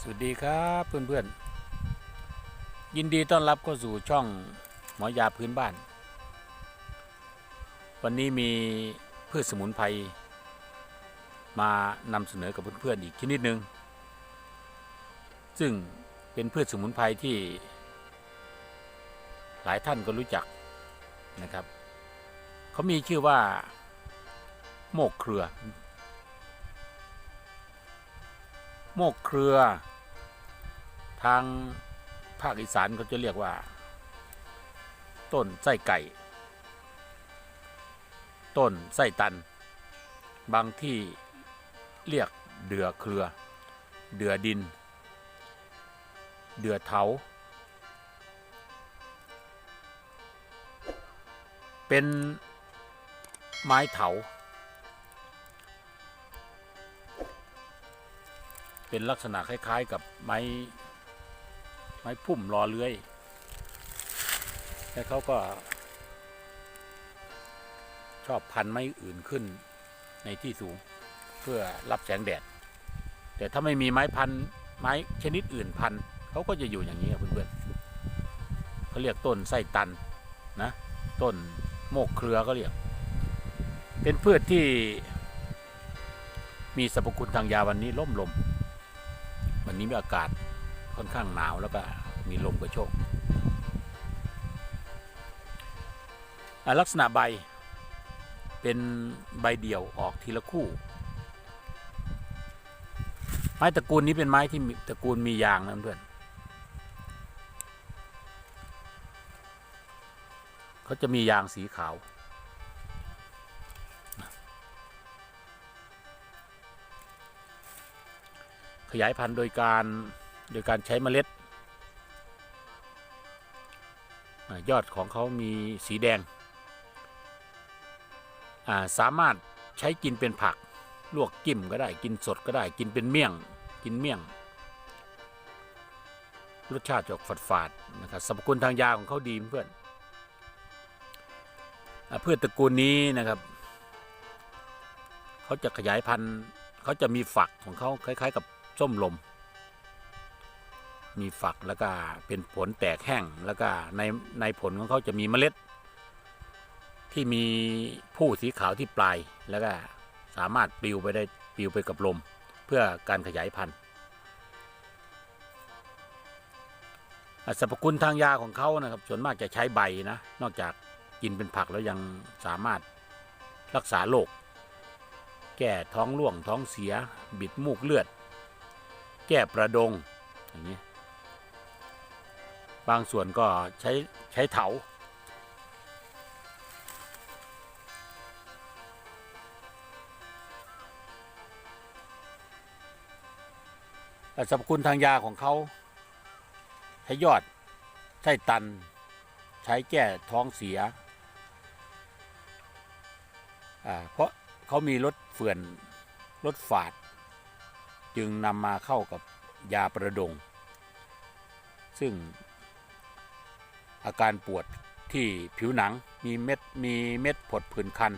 สวัสดีครับเพื่อนๆ ยินดีต้อนรับเข้าสู่ช่องหมอยาพื้นบ้าน วันนี้มีพืชสมุนไพรมานำเสนอกับเพื่อนๆอีกชนิดหนึ่งซึ่งเป็นพืชสมุนไพรที่หลายท่านก็รู้จักนะครับ เขามีชื่อว่า โมกเครือ โมกเครือ ทางภาคอีสานเขาจะเรียกว่า ต้นไส้ไก่ ต้นไส้ตัน บางที่เรียกเดือเครือ เดือดิน เดือเถา เป็นไม้เถา เป็นลักษณะคล้าย ๆ กับไม้ไม้พุ่มรอเลื้อยแล้วเขาก็ ชอบพันไม้อื่นขึ้นในที่สูงเพื่อรับแสงแดด แต่ถ้าไม่มีไม้พันไม้ชนิดอื่นพันเขาก็จะอยู่อย่างนี้ครับเพื่อนๆเขาเรียกต้นไส้ตันนะต้นโมกเครือก็เรียก เป็นพืชที่มีสรรพคุณทางยาวันนี้ล่มลม วันนี้มีอากาศค่อนข้างหนาวแล้วก็มีลมกระโชกลักษณะใบเป็นใบเดี่ยวออกทีละคู่ ไม้ตระกูลนี้เป็นไม้ที่ตระกูลมียางนะเพื่อนเขาจะมียางสีขาว ขยายพันธุ์โดยการโดยการใช้เมล็ดอยอดของเขามีสีแดงาสามารถใช้กินเป็นผัก ลวกจิ้มก็ได้กินสดก็ได้กินเป็นเมี่ยง กินเมี่ยง รสชาติจะออกฝาดๆนะครับสรรพคุณทางยาของเขาดีเพื่อนอ่าพืชตระกูลนี้นะครับเขาจะขยายพันธุ์เขาจะมีฝักของเขาคล้าย ๆ กับ ส้มลม มีฝักแล้วก็เป็นผลแตกแห้งแล้วก็ในในผลของเขาจะมีเมล็ด ที่มีผู้สีขาวที่ปลายแล้วก็สามารถปลิวไปได้ปลิวไปกับลม เพื่อการขยายพันธุ์สรรพคุณทางยาของเขานะครับ ส่วนมากจะใช้ใบนะ นอกจากกินเป็นผักแล้วยังสามารถรักษาโรคแก้ท้องร่วงท้องเสีย บิดมูกเลือด แก้ประดงอย่างนี้บางส่วนก็ใช้ใช้เถาสรรพคุณทางยาของเขา ใช้ยอด ใช้ตัน ใช้แก้ท้องเสียอ่าเพราะเขามีรสเฟื่อนรสฝาด จึงนำมาเข้ากับยาประดง ซึ่งอาการปวดที่ผิวหนังมีเม็ดมีเม็ดผดผื่นคัน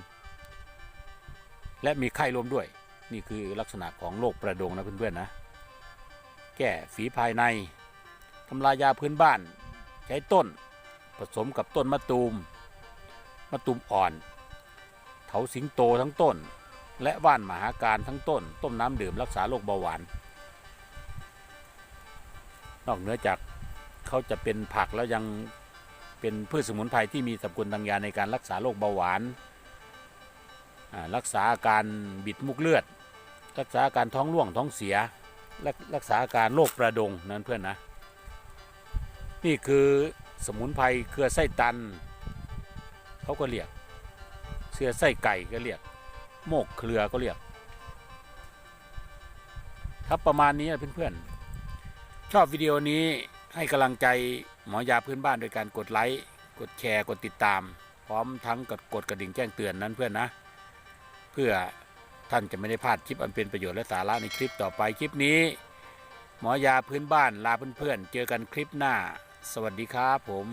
และมีไข้รวมด้วย นี่คือลักษณะของโรคประดงนะเพื่อนๆนะ แก้ฝีภายในทำลายยาพื้นบ้าน ใช้ต้นผสมกับต้นมะตูมมะตูมอ่อน เถาสิงโตทั้งต้น และว่านมหาการทั้งต้น ต้มน้ำดื่มรักษาโรคเบาหวาน นอกเหนือจากเขาจะเป็นผักแล้วยังเป็นพืชสมุนไพรที่มีสรรพคุณทางยาในการรักษาโรคเบาหวาน รักษาอาการบิดมุกเลือด รักษาอาการท้องร่วงท้องเสียและรักษาอาการโรคประดงนั้นเพื่อนนะ นี่คือสมุนไพรเครือไส้ตัน เขาก็เรียกเสือไส้ไก่ก็เรียก โมกเครือก็เรียก ครับประมาณนี้เพื่อนๆ ชอบวิดีโอนี้ให้กำลังใจหมอยาพื้นบ้านโดยการกดไลค์กดแชร์กดติดตาม พร้อมทั้งกดกดกระดิ่งแจ้งเตือนนั้นเพื่อนนะ เพื่อท่านจะไม่ได้พลาดคลิปอันเป็นประโยชน์และสาระในคลิปต่อไปคลิปนี้ หมอยาพื้นบ้านลาเพื่อนๆเจอกันคลิปหน้า สวัสดีครับผม